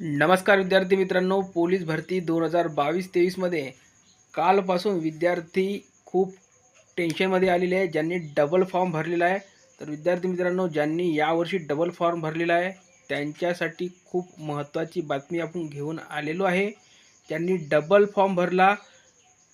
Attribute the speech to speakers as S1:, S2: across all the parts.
S1: नमस्कार विद्यार्थी मित्रांनो पोलीस भरती दोन हजार बावीस तेवीसमध्ये. कालपासून विद्यार्थी खूप टेन्शनमध्ये आलेले आहे ज्यांनी डबल फॉर्म भरलेला आहे. तर विद्यार्थी मित्रांनो ज्यांनी यावर्षी डबल फॉर्म भरलेला आहे त्यांच्यासाठी खूप महत्त्वाची बातमी आपण घेऊन आलेलो आहे. ज्यांनी डबल फॉर्म भरला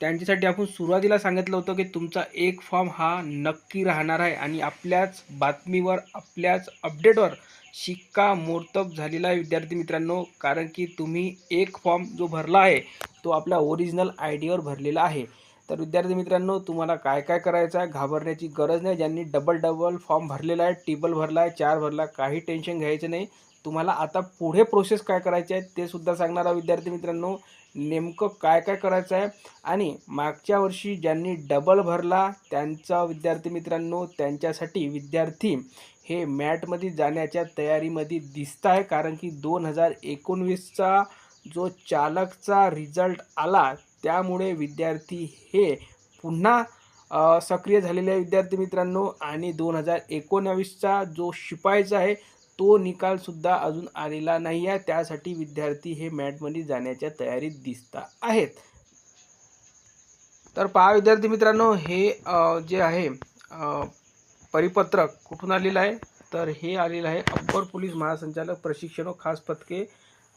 S1: त्यांच्यासाठी आपण सुरुवातीला सांगितलं होतं की तुमचा एक फॉर्म हा नक्की राहणार आहे आणि आपल्याच बातमीवर आपल्याच अपडेटवर शिक्का मोर्तब झालेला आहे विद्यार्थी मित्रांनो. कारण की तुम्ही एक फॉर्म जो भरला आहे तो आपल्या ओरिजिनल आय डीवर भरलेला आहे. तर विद्यार्थी मित्रांनो तुम्हाला काय काय करायचं आहे घाबरण्याची गरज नाही. ज्यांनी डबल डबल फॉर्म भरलेला आहे टिबल भरला आहे चार भरला काही टेन्शन घ्यायचं नाही. तुम्हाला आता पुढे प्रोसेस काय करायचे आहे ते सुद्धा सांगणार विद्यार्थी मित्रांनो. नेमकं काय काय करायचं आहे आणि मागच्या वर्षी ज्यांनी डबल भरला त्यांचा विद्यार्थी मित्रांनो त्यांच्यासाठी विद्यार्थी हे मॅटमध्ये जाण्याच्या तयारीमध्ये दिसत आहे कारण की दोन हजार एकोणवीसचा जो चालकचा रिझल्ट आला त्यामुळे विद्यार्थी हे पुन्हा सक्रिय झालेले आहे विद्यार्थी मित्रांनो. आणि दोन हजार एकोणावीसचा जो शिपायचा आहे तो निकालसुद्धा अजून आलेला नाही आहे. त्यासाठी विद्यार्थी हे मॅटमध्ये जाण्याच्या तयारीत दिसत आहेत. तर पहा विद्यार्थी मित्रांनो हे जे आहे परिपत्रक कुठून आलेलं आहे? तर हे आलेलं आहे अप्पर पोलीस महासंचालक प्रशिक्षण व खास पथके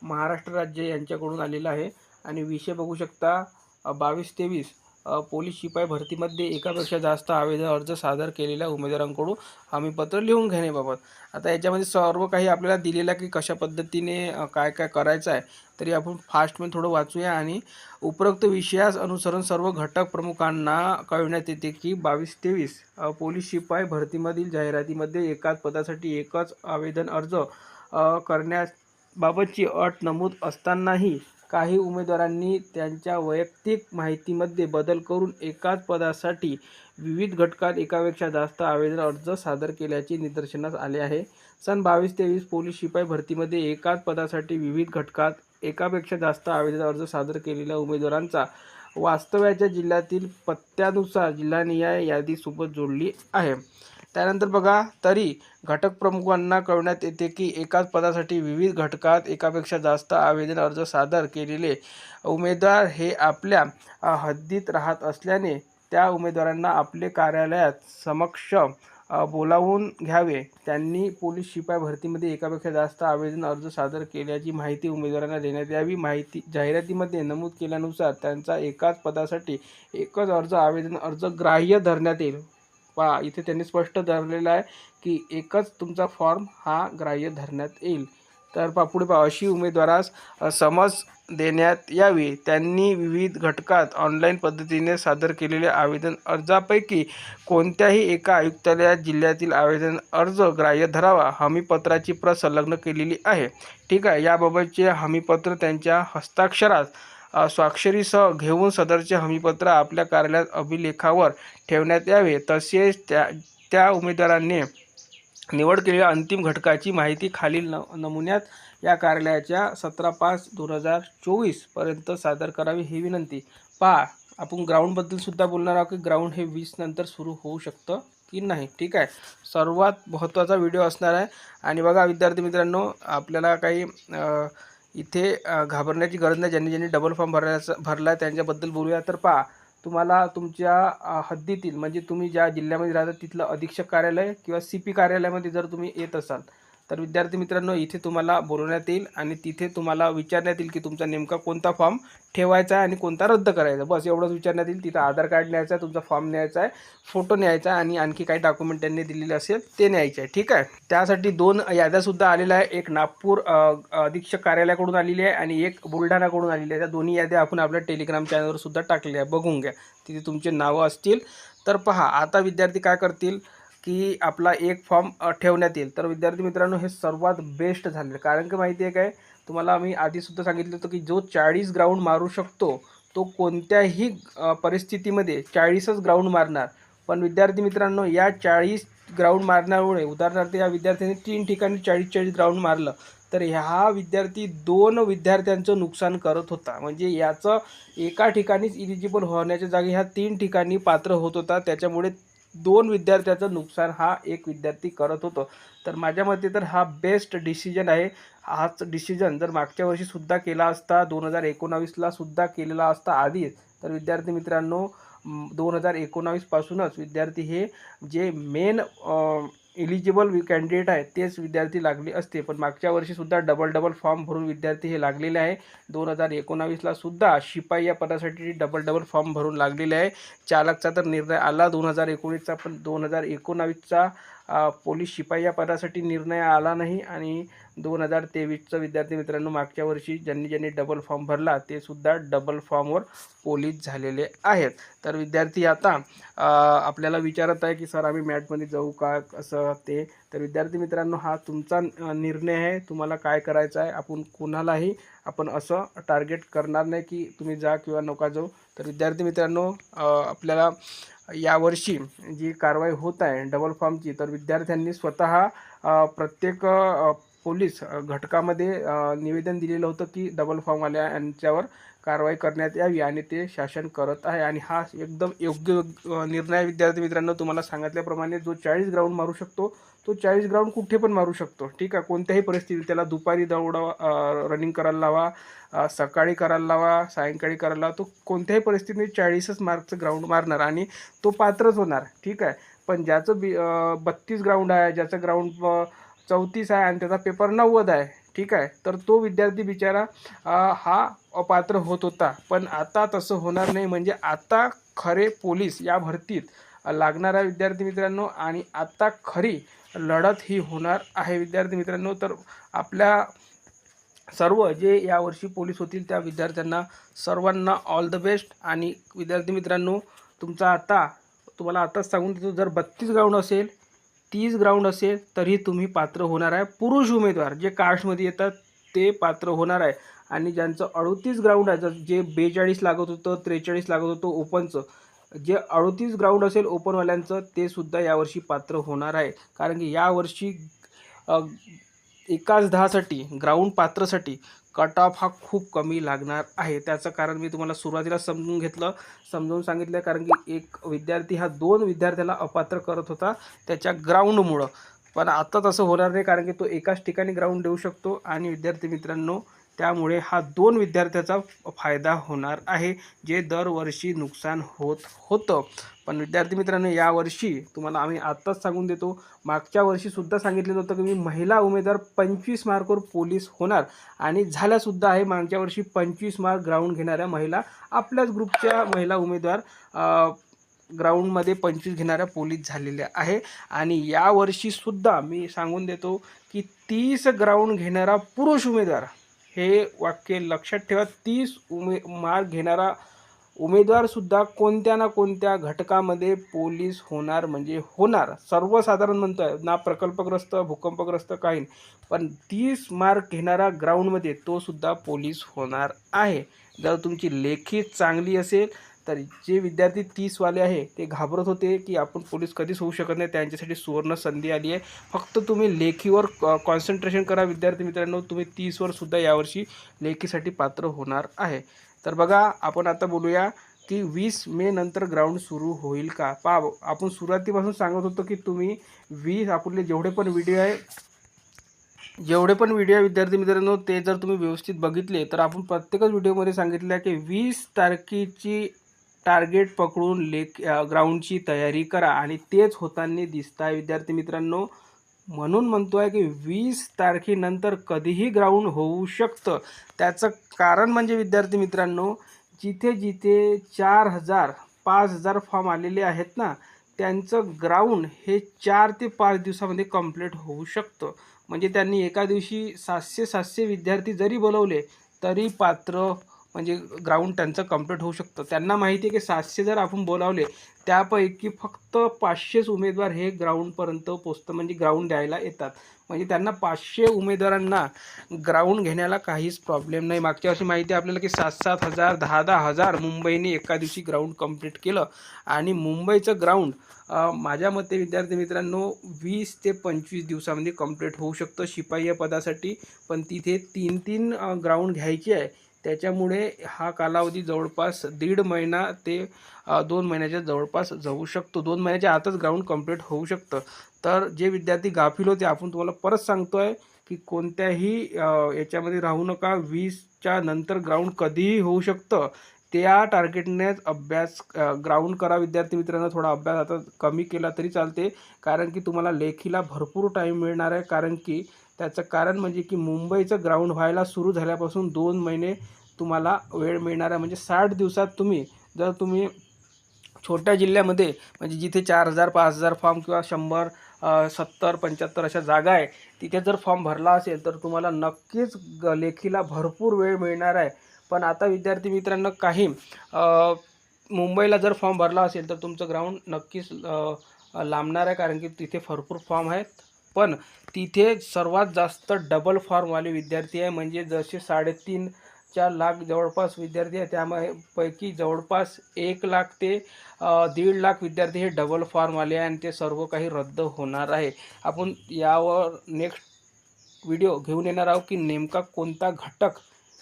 S1: महाराष्ट्र राज्य यांच्याकडून आलेलं आहे. आणि विषय बघू शकता बावीस तेवीस पोलीस शिपाई भरतीमध्ये एकापेक्षा जास्त आवेदन अर्ज सादर केलेल्या उमेदवारांकडून हमीपत्र लिहून घेण्याबाबत. आता याच्यामध्ये सर्व काही आपल्याला दिलेलं की कशा पद्धतीने काय काय करायचं आहे तरी आपण फास्टमध्ये थोडं वाचूया आणि उपरोक्त विषयास अनुसरून सर्व घटक प्रमुखांना कळविण्यात येते की बावीस तेवीस पोलीस शिपाई भरतीमधील जाहिरातीमध्ये एकाच पदासाठी एकच आवेदन अर्ज करण्याबाबतची अट नमूद असतानाही काही उमेदवारांनी त्यांच्या वैयक्तिक माहितीमध्ये बदल करून एकाच पदासाठी विविध घटकात एकापेक्षा जास्त आवेदन अर्ज सादर केल्याचे निदर्शनास आले आहे. सन बावीस तेवीस पोलीस शिपाई भरतीमध्ये एकाच पदासाठी विविध घटकात एकापेक्षा जास्त आवेदन अर्ज सादर केलेल्या उमेदवारांचा वास्तव्याच्या जिल्ह्यातील पत्त्यानुसार जिल्हानिहाय यादीसोबत जोडली आहे. त्यानंतर बघा तरी घटक प्रमुखांना कळवण्यात येते की एकाच पदासाठी विविध घटकात एकापेक्षा जास्त आवेदन अर्ज सादर केलेले उमेदवार हे आपल्या हद्दीत राहत असल्याने त्या उमेदवारांना आपले कार्यालयात समक्ष बोलावून घ्यावे. त्यांनी पोलीस शिपाई भरतीमध्ये एकापेक्षा जास्त आवेदन अर्ज सादर केल्याची माहिती उमेदवारांना देण्यात यावी. माहिती जाहिरातीमध्ये नमूद केल्यानुसार त्यांचा एकाच पदासाठी एकच अर्ज आवेदन अर्ज ग्राह्य धरण्यात येईल. पहा इथे त्यांनी स्पष्ट धरलेलं आहे की एकच तुमचा फॉर्म हा ग्राह्य धरण्यात येईल. तर पा पुढे पहा अशी उमेदवारास समज देण्यात यावी. त्यांनी विविध घटकात ऑनलाईन पद्धतीने सादर केलेल्या आवेदन अर्जापैकी कोणत्याही एका आयुक्तालयात जिल्ह्यातील आवेदन अर्ज ग्राह्य धरावा हमीपत्राची प्रत संलग्न केलेली आहे. ठीक आहे याबाबतचे हमीपत्र त्यांच्या हस्ताक्षरात स्वाक्षरीसह घेऊन सदरचे हमीपत्र आपल्या कार्यालयात अभिलेखावर ठेवण्यात यावे तसेच त्या त्या उमेदवारांनी निवड केलेल्या अंतिम घटकाची माहिती खालील न नमुन्यात या कार्यालयाच्या सतरा पाच दोन हजार चोवीसपर्यंत सादर करावी ही विनंती. पहा आपण ग्राउंडबद्दलसुद्धा बोलणार आहोत की ग्राउंड हे वीस नंतर सुरू होऊ शकतं की नाही? ठीक आहे. सर्वात महत्त्वाचा व्हिडिओ असणार आहे. आणि बघा विद्यार्थी मित्रांनो आपल्याला काही इथे घाबरण्याची गरज नाही. ज्यांनी ज्यांनी डबल फॉर्म भरायचा भरला आहे त्यांच्याबद्दल बोलूया. तर पहा तुम्हाला तुमच्या हद्दीतील म्हणजे तुम्ही ज्या जिल्ह्यामध्ये राहता तिथलं अधीक्षक कार्यालय किंवा सी पी कार्यालयामध्ये जर तुम्ही येत असाल तर विद्यार्थी मित्रांनो इथे तुम्हाला बोलवण्यात येईल आणि तिथे तुम्हाला विचारण्यात येईल की तुमचा नेमका कोणता फॉर्म ठेवायचा आहे आणि कोणता रद्द करायचा बस एवढंच विचारण्यात येईल. तिथं आधार कार्ड न्यायचं आहे तुमचा फॉर्म न्यायचा आहे फोटो न्यायचा आहे आणि आणखी काही डॉक्युमेंट त्यांनी दिलेले असेल ते न्यायचे आहे. ठीक आहे? त्यासाठी दोन याद्यासुद्धा आलेल्या आहे एक नागपूर अधीक्षक कार्यालयाकडून आलेली आहे आणि एक बुलढाणाकडून आलेली आहे. त्या दोन्ही याद्या आपण आपल्या टेलिग्राम चॅनलवर सुद्धा टाकल्या आहे बघून घ्या. तिथे तुमचे नावं असतील. तर पहा आता विद्यार्थी काय करतील? की आपला एक फॉर्म ठेवण्यात येईल. तर विद्यार्थी मित्रांनो हे सर्वात बेस्ट झाले कारण की माहिती आहे काय? तुम्हाला मी आधीसुद्धा सांगितलं होतं की जो चाळीस ग्राउंड मारू शकतो तो कोणत्याही परिस्थितीमध्ये चाळीसच ग्राउंड मारणार. पण विद्यार्थी मित्रांनो या चाळीस ग्राउंड मारण्यामुळे उदाहरणार्थ या विद्यार्थ्यांनी तीन ठिकाणी चाळीस चाळीस ग्राउंड मारलं तर ह्या विद्यार्थी दोन विद्यार्थ्यांचं नुकसान करत होता. म्हणजे याचं एका ठिकाणीच इलिजिबल होण्याच्या जागी ह्या तीन ठिकाणी पात्र होत होता. त्याच्यामुळे दोन विद्यार्थ्याचं नुकसान हा एक विद्यार्थी करत होतो. तर माझ्या मते तर हा बेस्ट डिसिजन आहे. हाच डिसिजन जर मागच्या वर्षीसुद्धा केला असता दोन हजार एकोणावीसला सुद्धा केलेला असता आधीच तर विद्यार्थी मित्रांनो दोन हजार एकोणावीसपासूनच विद्यार्थी हे जे मेन एलिजिबल कॅन्डिडेट आहेत तेच विद्यार्थी लागले असते. पण मागच्या वर्षीसुद्धा डबल डबल फॉर्म भरून विद्यार्थी हे लागलेले आहे. दोन हजार एकोणावीसला सुद्धा शिपाई या पदासाठी डबल डबल फॉर्म भरून लागलेले आहे. चालकचा तर निर्णय आला दोन हजार एकोणीसचा पण दोन हजार एकोणावीसचा पोलीस शिपाई या पदासाठी निर्णय आला नाही आणि दोन हजार तेवीसचं विद्यार्थी मित्रांनो मागच्या वर्षी ज्यांनी ज्यांनी डबल फॉर्म भरला ते सुद्धा डबल फॉर्मवर पोलीस झालेले आहेत. तर विद्यार्थी आता आपल्याला विचारत आहे की सर आम्ही मॅटमध्ये जाऊ का? असं ते? तर विद्यार्थी मित्रांनो हा तुमचा निर्णय आहे. तुम्हाला काय करायचं आहे? आपण कुणालाही आपण असं टार्गेट करणार नाही की तुम्ही जा किंवा नका जाऊ. तर विद्यार्थी मित्रांनो आपल्याला यावर्षी जी कारवाई होत आहे डबल फॉर्मची तर विद्यार्थ्यांनी स्वतः प्रत्येक पोलीस घटकामध्ये निवेदन दिलेलं होतं की डबल फॉर्मवाल्या यांच्यावर कारवाई करण्यात यावी आणि ते शासन करत आहे. आणि हा एकदम योग्य निर्णय विद्यार्थी मित्रांनो तुम्हाला सांगितल्याप्रमाणे जो चाळीस ग्राउंड मारू शकतो तो चाळीस ग्राउंड कुठे पण मारू शकतो. ठीक आहे? कोणत्याही परिस्थितीत त्याला दुपारी दौडावा रनिंग करायला लावा सकाळी करायला लावा सायंकाळी करायला लावा तो कोणत्याही परिस्थितीत चाळीसच मार्कचं ग्राउंड मारणार आणि तो पात्रच होणार. ठीक आहे? पण ज्याचं बी बत्तीस ग्राउंड आहे ज्याचं ग्राउंड चौतीस आहे आणि त्याचा पेपर नव्वद आहे. ठीक आहे? तर तो विद्यार्थी बिचारा हा अपात्र होत होता. पण आता तसं होणार नाही. म्हणजे आता खरे पोलीस या भरतीत लागणाऱ्या विद्यार्थी मित्रांनो आणि आता खरी लढत ही होणार आहे. विद्यार्थी मित्रांनो तर आपल्या सर्व जे यावर्षी पोलीस होतील त्या विद्यार्थ्यांना सर्वांना ऑल द बेस्ट आणि विद्यार्थी मित्रांनो तुमचा आता तुम्हाला आताच सांगून देतो जर बत्तीस ग्राउंड असेल तीस ग्राउंड असेल तरी तुम्ही पात्र होणार आहे. पुरुष उमेदवार जे कास्टमध्ये येतात ते पात्र होणार आहे. आणि ज्यांचं अडतीस ग्राउंड आहे जर जे बेचाळीस लागत होतं त्रेचाळीस लागत होतं ओपनचं जे अडतीस ग्राउंड असेल ओपनवाल्यांचं ते सुद्धा यावर्षी पात्र होणार आहे. कारण की यावर्षी एकाच दहासाठी ग्राउंड पात्रसाठी कट ऑफ हा खूप कमी लागणार आहे. त्याचं कारण मी तुम्हाला सुरुवातीला समजून घेतलं समजून सांगितलं कारण की एक विद्यार्थी हा दोन विद्यार्थ्याला अपात्र करत होता त्याच्या ग्राउंडमुळं पण आता तसं होणार नाही कारण की तो एकाच ठिकाणी ग्राउंड देऊ शकतो. आणि विद्यार्थी मित्रांनो त्यामुळे हा दोन विद्यार्थ्याचा फायदा होणार आहे जे दरवर्षी नुकसान होत होतं. पण विद्यार्थी मित्रांनो यावर्षी तुम्हाला आम्ही आत्ताच सांगून देतो मागच्या वर्षीसुद्धा सांगितलेलं होतं की मी महिला उमेदवार पंचवीस मार्कवर पोलीस होणार. आणि झाल्यासुद्धा आहे मागच्या वर्षी पंचवीस मार्क ग्राउंड घेणाऱ्या महिला आपल्याच ग्रुपच्या महिला उमेदवार ग्राउंडमध्ये पंचवीस घेणाऱ्या पोलीस झालेल्या आहे. आणि यावर्षीसुद्धा मी सांगून देतो की तीस ग्राउंड घेणारा पुरुष उमेदवार हे वाक्य लक्षात ठेवा. तीस उमे मार्क घेणारा उमेदवारसुद्धा कोणत्या ना कोणत्या घटकामध्ये पोलीस होणार म्हणजे होणार. सर्वसाधारण म्हणतो आहे ना प्रकल्पग्रस्त भूकंपग्रस्त काही पण तीस मार्क घेणारा ग्राउंडमध्ये तो सुद्धा पोलीस होणार आहे. जर तुमची लेखी चांगली असेल तर जे विद्यार्थी तीसवाले आहे ते घाबरत होते की आपण पोलीस कधीच होऊ शकत नाही. त्यांच्यासाठी सुवर्ण संधी आली आहे. फक्त तुम्ही लेखीवर कॉन्सन्ट्रेशन करा विद्यार्थी मित्रांनो. तुम्ही तीसवर सुद्धा यावर्षी लेखीसाठी पात्र होणार आहे. तर बघा आपण आता बोलूया की वीस मे नंतर ग्राउंड सुरू होईल का? पा आपण सुरुवातीपासून सांगत होतो की तुम्ही वीस आपले जेवढे पण व्हिडिओ आहे जेवढे पण व्हिडिओ विद्यार्थी मित्रांनो ते जर तुम्ही व्यवस्थित बघितले तर आपण प्रत्येकच व्हिडिओमध्ये सांगितलं आहे की वीस तारखेची टार्गेट पकडून लेक ग्राउंडची तयारी करा आणि तेच होताना दिसत आहे विद्यार्थी मित्रांनो म्हणून म्हणतो आहे की वीस तारखेनंतर कधीही ग्राउंड होऊ शकतं. त्याचं कारण म्हणजे विद्यार्थी मित्रांनो जिथे जिथे चार हजार पाच हजार फॉर्म आलेले आहेत ना त्यांचं ग्राउंड हे चार ते पाच दिवसामध्ये कंप्लीट होऊ शकतं. म्हणजे त्यांनी एका दिवशी सातशे सातशे विद्यार्थी जरी बोलवले तरी पात्र म्हणजे ग्राउंड त्यांचं कंप्लीट होऊ शकतं. त्यांना माहिती आहे की सातशे जर आपण बोलावले त्यापैकी फक्त पाचशेच उमेदवार हे ग्राउंडपर्यंत पोचतं म्हणजे ग्राउंड द्यायला येतात. म्हणजे त्यांना पाचशे उमेदवारांना ग्राउंड घेण्याला काहीच प्रॉब्लेम नाही. मागच्या वर्षी माहिती आहे आपल्याला की सात सात हजार दहा दहा हजार मुंबईने एका दिवशी ग्राउंड कंप्लीट केलं. आणि मुंबईचं ग्राउंड माझ्या मते विद्यार्थी मित्रांनो वीस ते पंचवीस दिवसामध्ये कंप्लीट होऊ शकतं शिपाई या पदासाठी. पण तिथे तीन तीन ग्राउंड घ्यायची आहे. त्याच्यामुळे हा कालावधी जवळपास दीड महिना ते दोन महिन्याच्या जवळपास जाऊ शकतो. दोन महिन्याच्या आतच ग्राउंड कंप्लीट होऊ शकतं. तर जे विद्यार्थी गाफील होते आपण तुम्हाला परत सांगतो आहे की कोणत्याही याच्यामध्ये राहू नका. वीसच्या नंतर ग्राउंड कधीही होऊ शकतं. त्या टार्गेटनेच अभ्यास ग्राउंड करा विद्यार्थी मित्रांनो. थोडा अभ्यास आता कमी केला तरी चालते. कारण की तुम्हाला लेखीला भरपूर टाईम मिळणार आहे. कारण की त्याचं कारण म्हणजे की मुंबईचं ग्राउंड व्हायला सुरू झाल्यापासून दोन महिने तुम्हाला वेळ मिळणार आहे म्हणजे साठ दिवसात तुम्ही जर तुम्ही छोट्या जिल्ह्यामध्ये म्हणजे जिथे चार हजार पाच हजार फॉर्म किंवा शंभर सत्तर पंच्याहत्तर अशा जागा आहे तिथे जर फॉर्म भरला असेल तर तुम्हाला नक्कीच ग लेखीला भरपूर वेळ मिळणार आहे. पण आता विद्यार्थी मित्रांनो काही मुंबईला जर फॉर्म भरला असेल तर तुमचं ग्राउंड नक्कीच लांबणार आहे कारण की तिथे भरपूर फॉर्म आहेत. पण तिथे सर्वात जास्त डबल फॉर्मवाले विद्यार्थी आहे. म्हणजे जसे साडेतीन चार लाख जवळपास विद्यार्थी आहे. त्यामुळे पैकी जवळपास एक लाख ते दीड लाख विद्यार्थी हे डबल फॉर्मवाले आहे आणि ते सर्व काही रद्द होणार आहे. आपण यावर नेक्स्ट व्हिडिओ घेऊन येणार आहोत की नेमका कोणता घटक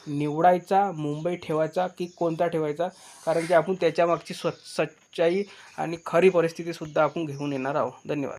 S1: निवडायचा मुंबई ठेवायचा की कोणता ठेवायचा? कारण की आपण त्याच्यामागची स्व सच्चाई आणि खरी परिस्थितीसुद्धा आपण घेऊन येणार आहोत. धन्यवाद.